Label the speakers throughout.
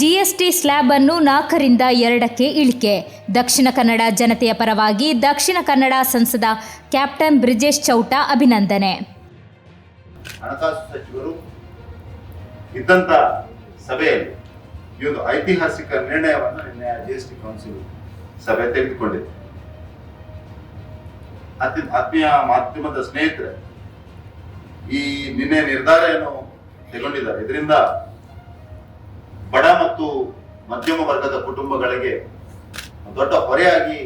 Speaker 1: GST slab ಅನ್ನು ನಾಲ್ಕರಿಂದ ಎರಡಕ್ಕೆ ಇಳಿಕೆ. ದಕ್ಷಿಣ ಕನ್ನಡ ಜನತೆಯ ಪರವಾಗಿ ದಕ್ಷಿಣ ಕನ್ನಡ ಸಂಸದ ಕ್ಯಾಪ್ಟನ್ ಬ್ರಿಜೇಶ್ ಚೌಟ ಅಭಿನಂದನೆ.
Speaker 2: ಹಣಕಾಸು ಸಚಿವರು ಇದ್ದಂತ ಸಭೆಯಲ್ಲಿ ಈ ಒಂದು ಐತಿಹಾಸಿಕ ನಿರ್ಣಯವನ್ನು ನಿನ್ನೆ ಜಿಎಸ್ಟಿ ಕೌನ್ಸಿಲ್ ಸಭೆ ತೆಗೆದುಕೊಂಡಿದೆ. ಅತಿ ಆತ್ಮೀಯ ಮಾಧ್ಯಮದ ಸ್ನೇಹಿತರೆ, ಈ ನಿನ್ನೆ ನಿರ್ಧಾರ ಏನು ತಗೊಂಡಿದ್ದಾರೆ. ಇದರಿಂದ ಬಡ ಮತ್ತು ಮಧ್ಯಮ ವರ್ಗದ ಕುಟುಂಬಗಳಿಗೆ ದೊಡ್ಡ ಹೊರೆಯಾಗಿ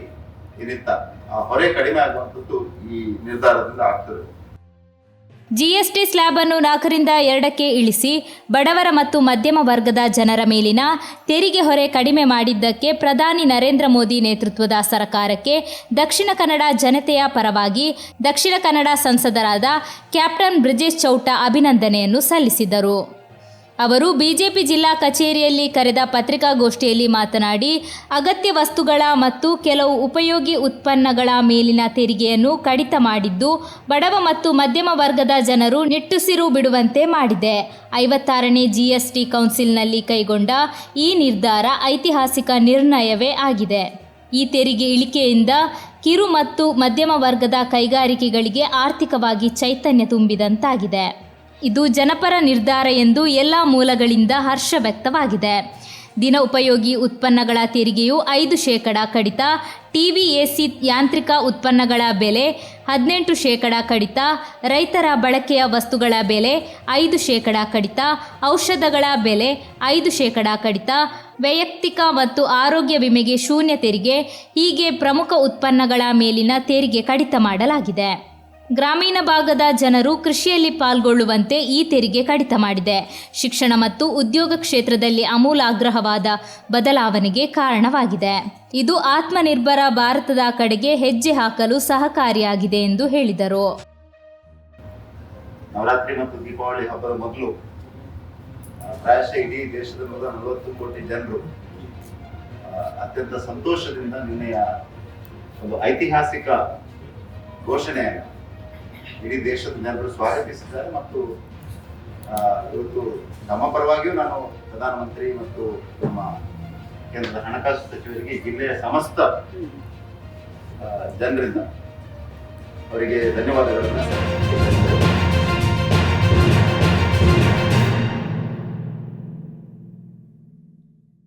Speaker 2: ಏನಿತ್ತ ಆ ಹೊರೆ ಕಡಿಮೆ ಆಗುವಂಥದ್ದು ಈ ನಿರ್ಧಾರದಿಂದ ಆಗ್ತದೆ.
Speaker 1: ಜಿಎಸ್ಟಿ ಸ್ಲ್ಯಾಬ್ ಅನ್ನು ನಾಲ್ಕರಿಂದ ಎರಡಕ್ಕೆ ಇಳಿಸಿ ಬಡವರ ಮತ್ತು ಮಧ್ಯಮ ವರ್ಗದ ಜನರ ಮೇಲಿನ ತೆರಿಗೆ ಹೊರೆ ಕಡಿಮೆ ಮಾಡಿದ್ದಕ್ಕೆ ಪ್ರಧಾನಿ ನರೇಂದ್ರ ಮೋದಿ ನೇತೃತ್ವದ ಸರ್ಕಾರಕ್ಕೆ ದಕ್ಷಿಣ ಕನ್ನಡ ಜನತೆಯ ಪರವಾಗಿ ದಕ್ಷಿಣ ಕನ್ನಡ ಸಂಸದರಾದ ಕ್ಯಾಪ್ಟನ್ ಬ್ರಿಜೇಶ್ ಚೌಟ ಅಭಿನಂದನೆಯನ್ನು ಸಲ್ಲಿಸಿದರು. ಅವರು ಬಿಜೆಪಿ ಜಿಲ್ಲಾ ಕಚೇರಿಯಲ್ಲಿ ಕರೆದ ಪತ್ರಿಕಾಗೋಷ್ಠಿಯಲ್ಲಿ ಮಾತನಾಡಿ, ಅಗತ್ಯ ವಸ್ತುಗಳ ಮತ್ತು ಕೆಲವು ಉಪಯೋಗಿ ಉತ್ಪನ್ನಗಳ ಮೇಲಿನ ತೆರಿಗೆಯನ್ನು ಕಡಿತ ಮಾಡಿದ್ದು, ಬಡವ ಮತ್ತು ಮಧ್ಯಮ ವರ್ಗದ ಜನರು ನಿಟ್ಟುಸಿರು ಬಿಡುವಂತೆ ಮಾಡಿದೆ. ಐವತ್ತಾರನೇ ಜಿಎಸ್ಟಿ ಕೌನ್ಸಿಲ್ನಲ್ಲಿ ಕೈಗೊಂಡ ಈ ನಿರ್ಧಾರ ಐತಿಹಾಸಿಕ ನಿರ್ಣಯವೇ ಆಗಿದೆ. ಈ ತೆರಿಗೆ ಇಳಿಕೆಯಿಂದ ಕಿರು ಮತ್ತು ಮಧ್ಯಮ ವರ್ಗದ ಕೈಗಾರಿಕೆಗಳಿಗೆ ಆರ್ಥಿಕವಾಗಿ ಚೈತನ್ಯ ತುಂಬಿದಂತಾಗಿದೆ. ಇದು ಜನಪರ ನಿರ್ಧಾರ ಎಂದು ಎಲ್ಲ ಮೂಲಗಳಿಂದ ಹರ್ಷ ವ್ಯಕ್ತವಾಗಿದೆ. ದಿನ ಉಪಯೋಗಿ ಉತ್ಪನ್ನಗಳ ತೆರಿಗೆಯು ಐದು ಶೇಕಡ ಕಡಿತ, ಟಿವಿ ಎಸಿ ಯಾಂತ್ರಿಕ ಉತ್ಪನ್ನಗಳ ಬೆಲೆ ಹದಿನೆಂಟು ಶೇಕಡ ಕಡಿತ, ರೈತರ ಬಳಕೆಯ ವಸ್ತುಗಳ ಬೆಲೆ ಐದು ಶೇಕಡ ಕಡಿತ, ಔಷಧಗಳ ಬೆಲೆ ಐದು ಶೇಕಡ ಕಡಿತ, ವೈಯಕ್ತಿಕ ಮತ್ತು ಆರೋಗ್ಯ ವಿಮೆಗೆ ಶೂನ್ಯ ತೆರಿಗೆ ಹೀಗೆ ಪ್ರಮುಖ ಉತ್ಪನ್ನಗಳ ಮೇಲಿನ ತೆರಿಗೆ ಕಡಿತ ಮಾಡಲಾಗಿದೆ. ಗ್ರಾಮೀಣ ಭಾಗದ ಜನರು ಕೃಷಿಯಲ್ಲಿ ಪಾಲ್ಗೊಳ್ಳುವಂತೆ ಈ ತೆರಿಗೆ ಕಡಿತ ಮಾಡಿದೆ. ಶಿಕ್ಷಣ ಮತ್ತು ಉದ್ಯೋಗ ಕ್ಷೇತ್ರದಲ್ಲಿ ಅಮೂಲಾಗ್ರಹವಾದ ಬದಲಾವಣೆಗೆ ಕಾರಣವಾಗಿದೆ. ಇದು ಆತ್ಮನಿರ್ಭರ ಭಾರತದ ಕಡೆಗೆ ಹೆಜ್ಜೆ ಹಾಕಲು ಸಹಕಾರಿಯಾಗಿದೆ ಎಂದು ಹೇಳಿದರು.
Speaker 2: ನವರಾತ್ರಿ ಮತ್ತು ದೀಪಾವಳಿ ಹಬ್ಬದ ಮೊದಲು ಪ್ರಾಯಶಃ ಇಡೀ ದೇಶದ ನೂರ ನಲವತ್ತು ಕೋಟಿ ಜನರು ಅತ್ಯಂತ ಸಂತೋಷದಿಂದ ನಿನ್ನೆಯ ಒಂದು ಐತಿಹಾಸಿಕ ಘೋಷಣೆಯನ್ನು ಇಡೀ ದೇಶದ ಜನರು ಸ್ವಾಗತಿಸಿದ್ದಾರೆ ಮತ್ತು ಇವತ್ತು ನಮ್ಮ ಪರವಾಗಿಯೂ ನಾನು ಪ್ರಧಾನಮಂತ್ರಿ ಮತ್ತು ನಮ್ಮ ಕೇಂದ್ರದ ಹಣಕಾಸು ಸಚಿವರಿಗೆ ಜಿಲ್ಲೆಯ ಸಮಸ್ತ ಜನರಿಂದ ಅವರಿಗೆ ಧನ್ಯವಾದಗಳನ್ನು